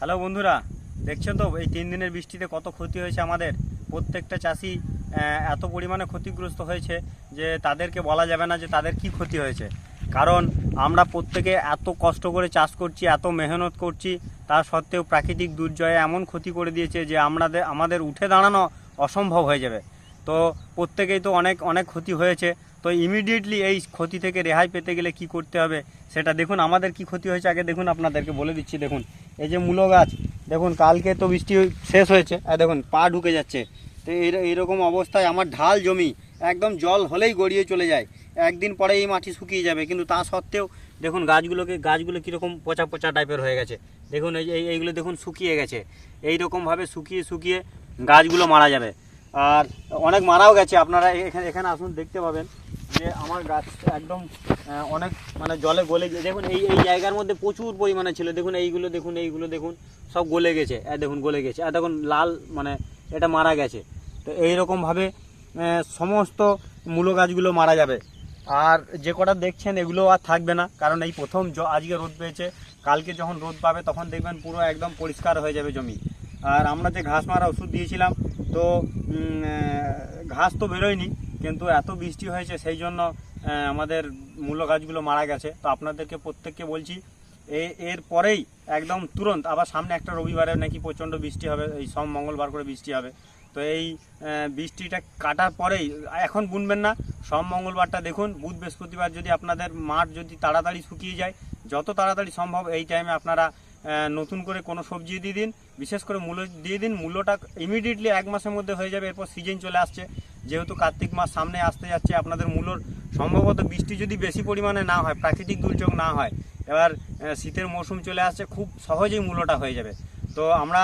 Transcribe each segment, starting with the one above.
Hello বন্ধুরা, দেখছেন তো? এই তিন দিনের বৃষ্টিতে কত ক্ষতি হয়েছে আমাদের? প্রত্যেকটা চাষি এত পরিমাণে ক্ষতিগ্রস্ত হয়েছে যে তাদেরকে বলা যাবে না যে তাদের কি ক্ষতি হয়েছে। কারণ আমরা প্রত্যেকে এত কষ্ট করে চাষ করছি, এত মেহনত করছি, তা সত্ত্বেও প্রাকৃতিক দুর্জয়ে এমন ক্ষতি করে দিয়েছে যে আমাদের আমাদের উঠে দাঁড়ানো অসম্ভব হয়ে যাবে। তো প্রত্যেকেই তো অনেক অনেক ক্ষতি হয়েছে। তো ইমিডিয়েটলি এই ক্ষতি থেকে রেহাই পেতে গেলে কি করতে হবে সেটা দেখুন। আমাদের কি ক্ষতি হয়েছে আগে দেখুন, আপনাদেরকে বলে দিচ্ছি। দেখুন এই যে মূলো গাছ, দেখুন, কালকে তো বৃষ্টি শেষ হয়েছে, আর দেখুন, পা ঢুকে যাচ্ছে। তো এই এইরকম অবস্থায় আমার ঢাল জমি একদম জল হলেই গড়িয়ে চলে যায়। একদিন পরে এই মাটি শুকিয়ে যাবে, কিন্তু তা সত্ত্বেও, দেখুন, গাছগুলোকে, গাছগুলো কীরকম পচা পচা টাইপের হয়ে গেছে। দেখুন, এই- এইগুলো দেখুন শুকিয়ে গেছে। এই রকমভাবে শুকিয়ে শুকিয়ে গাছগুলো মারা যাবে। আর অনেক মারাও গেছে, আপনারা এখানে এখানে আসুন, দেখতে পাবেন। যে আমার গাছ একদম অনেক মানে জলে গলে গিয়ে, দেখুন এই এই জায়গার মধ্যে প্রচুর পরিমাণে ছিল। দেখুন এইগুলো দেখুন এইগুলো, দেখুন, সব গলে গেছে। দেখুন, গলে গেছে। আর দেখুন, লাল মানে এটা মারা গেছে। তো এইরকমভাবে সমস্ত মূলো গাছগুলো মারা যাবে। আর যে কটা দেখছেন, এগুলো আর থাকবে না। কারণ এই প্রথম আজকে রোদ পেয়েছে। কালকে যখন রোদ পাবে, তখন দেখবেন পুরো একদম পরিষ্কার হয়ে যাবে জমি। আর আমরা যে ঘাস মারা ওষুধ দিয়েছিলাম, তো ঘাস তো বেরোয়নি। কিন্তু এত বৃষ্টি হয়েছে, সেই জন্য আমাদের মূল গাছগুলো মারা গেছে। তো আপনাদেরকে প্রত্যেককে বলছি এর পরেই একদম তুরন্ত, আবার সামনে একটা রবিবারে নাকি প্রচণ্ড বৃষ্টি হবে, এই সব মঙ্গলবার করে বৃষ্টি হবে। তো এই বৃষ্টিটা কাটার পরেই, এখন বুনবেন না, সব মঙ্গলবারটা দেখুন, বুধ বৃহস্পতিবার যদি আপনাদের মাঠ যদি তাড়াতাড়ি শুকিয়ে যায়, যত তাড়াতাড়ি সম্ভব এই টাইমে আপনারা নতুন করে কোনো সবজি দিয়ে দিন, বিশেষ করে মূলো দিয়ে দিন মূলোটা ইমিডিয়েটলি এক মাসের মধ্যে হয়ে যাবে, এরপর সিজন চলে আসছে। যেহেতু কার্তিক মাস সামনে আসতে যাচ্ছে, আপনাদের মূলোর সম্ভবত বৃষ্টি যদি বেশি পরিমাণে না হয়, প্রাকৃতিক দুর্যোগ না হয়, এবার শীতের মৌসুম চলে আসছে, খুব সহজেই মূলোটা হয়ে যাবে। তো আমরা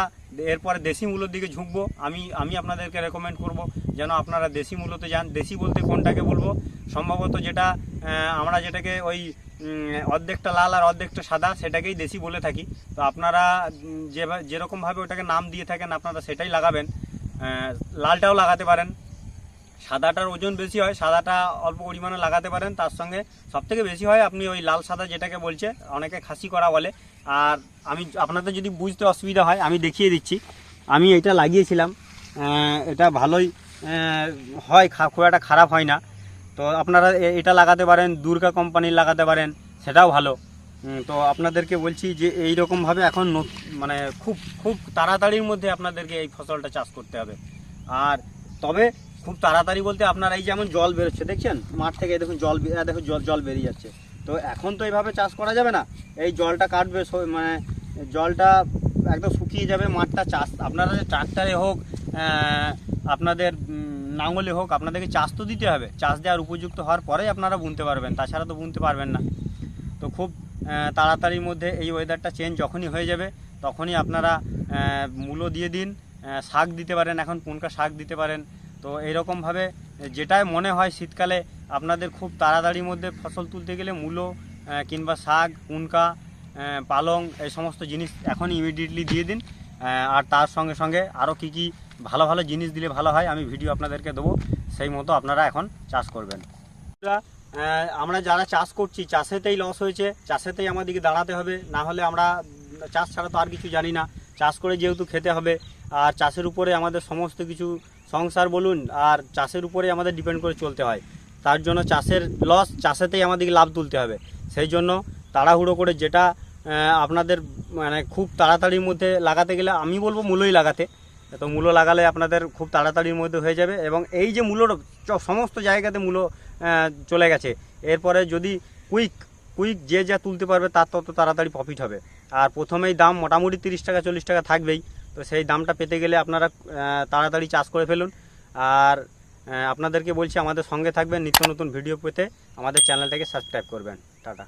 এরপরে দেশি মূলোর দিকে ঝুঁকবো, আমি আমি আপনাদেরকে রেকমেন্ড করব যেন আপনারা দেশি মূলোতে যান। দেশি বলতে কোনটাকে বলব? সম্ভবত যেটা আমরা যেটাকে ওই অর্ধেকটা লাল আর অর্ধেকটা সাদা, সেটাকেই দেশি বলে থাকি। তো আপনারা যে যেরকমভাবে ওটাকে নাম দিয়ে থাকেন, আপনারা সেটাই লাগাবেন। লালটাও লাগাতে পারেন। সাদাটার ওজন বেশি হয়, সাদাটা অল্প পরিমাণে লাগাতে পারেন। তার সঙ্গে সবথেকে বেশি হয় আপনি ওই লাল সাদা যেটাকে বলছে, অনেকে খাসি করা বলে। আর আমি আপনাদের যদি বুঝতে অসুবিধা হয়, আমি দেখিয়ে দিচ্ছি। আমি এটা লাগিয়েছিলাম। এটা ভালোই হয় খুব একটা খারাপ হয় না। তো আপনারা এটা লাগাতে পারেন, দুর্গা কোম্পানির লাগাতে পারেন, সেটাও ভালো। তো আপনাদেরকে বলছি যে এই রকমভাবে এখন মানে খুব খুব তাড়াতাড়ির মধ্যে আপনাদেরকে এই ফসলটা চাষ করতে হবে। আর তবে খুব তাড়াতাড়ি বলতে আপনার এই যেমন জল বেরোচ্ছে, দেখছেন? মাঠ থেকে দেখুন জল দেখুন জল জল বেরিয়ে যাচ্ছে। তো এখন তো এইভাবে চাষ করা যাবে না। এই জলটা কাটবে মানে জলটা একদম শুকিয়ে যাবে, মাঠটা চাষ, আপনারা যে ট্রাক্টারে হোক আপনাদের নাঙলে হোক, আপনাদেরকে চাষ তো দিতে হবে। চাষ দেওয়ার উপযুক্ত হওয়ার পরেই আপনারা বুনতে পারবেন, তাছাড়া তো বুনতে পারবেন না। তো খুব তাড়াতাড়ির মধ্যে এই ওয়েদারটা চেঞ্জ যখনই হয়ে যাবে, তখনই আপনারা মূলো দিয়ে দিন শাক দিতে পারেন, এখন পুনকা শাক দিতে পারেন। তো এইরকমভাবে যেটাই মনে হয় শীতকালে, আপনাদের খুব তাড়াতাড়ির মধ্যে ফসল তুলতে গেলে মূলো কিংবা শাক, পুনকা পালং, এই সমস্ত জিনিস এখন ইমিডিয়েটলি দিয়ে দিন। আর তার সঙ্গে সঙ্গে আরও কী কী ভালো ভালো জিনিস দিলে ভালো হয়, আমি ভিডিও আপনাদেরকে দেবো। সেই মতো আপনারা এখন চাষ করবেন। আমরা যারা চাষ করছি, চাষেতেই লস হয়েছে, চাষেতেই আমাদেরকে দাঁড়াতে হবে, না হলে আমরা চাষ ছাড়া তো আর কিছু জানি না। চাষ করে যেহেতু খেতে হবে, আর চাষের উপরে আমাদের সমস্ত কিছু সংসার বলুন, আর চাষের উপরে আমাদের ডিপেন্ড করে চলতে হয়। তার জন্য চাষের লস চাষেতেই আমাদেরকে লাভ তুলতে হবে। সেই জন্য তাড়াহুড়ো করে যেটা আপনাদের মানে খুব তাড়াতাড়ির মধ্যে লাগাতে গেলে আমি বলব মূলই লাগাতে। তো মূলো লাগালে আপনাদের খুব তাড়াতাড়ির মধ্যে হয়ে যাবে এবং এই যে মূলোর সমস্ত জায়গাতে মূলো চলে গেছে। এরপরে যদি কুইক কুইক যে যা তুলতে পারবে তার তত তাড়াতাড়ি প্রফিট হবে। আর প্রথমেই দাম মোটামুটি তিরিশ টাকা, চল্লিশ টাকা থাকবেই। তো সেই দামটা পেতে গেলে আপনারা তাড়াতাড়ি চাষ করে ফেলুন। আর আপনাদেরকে বলছি আমাদের সঙ্গে থাকবেন নিত্য নতুন ভিডিও পেতে। আমাদের চ্যানেলটাকে সাবস্ক্রাইব করবেন। টাটা।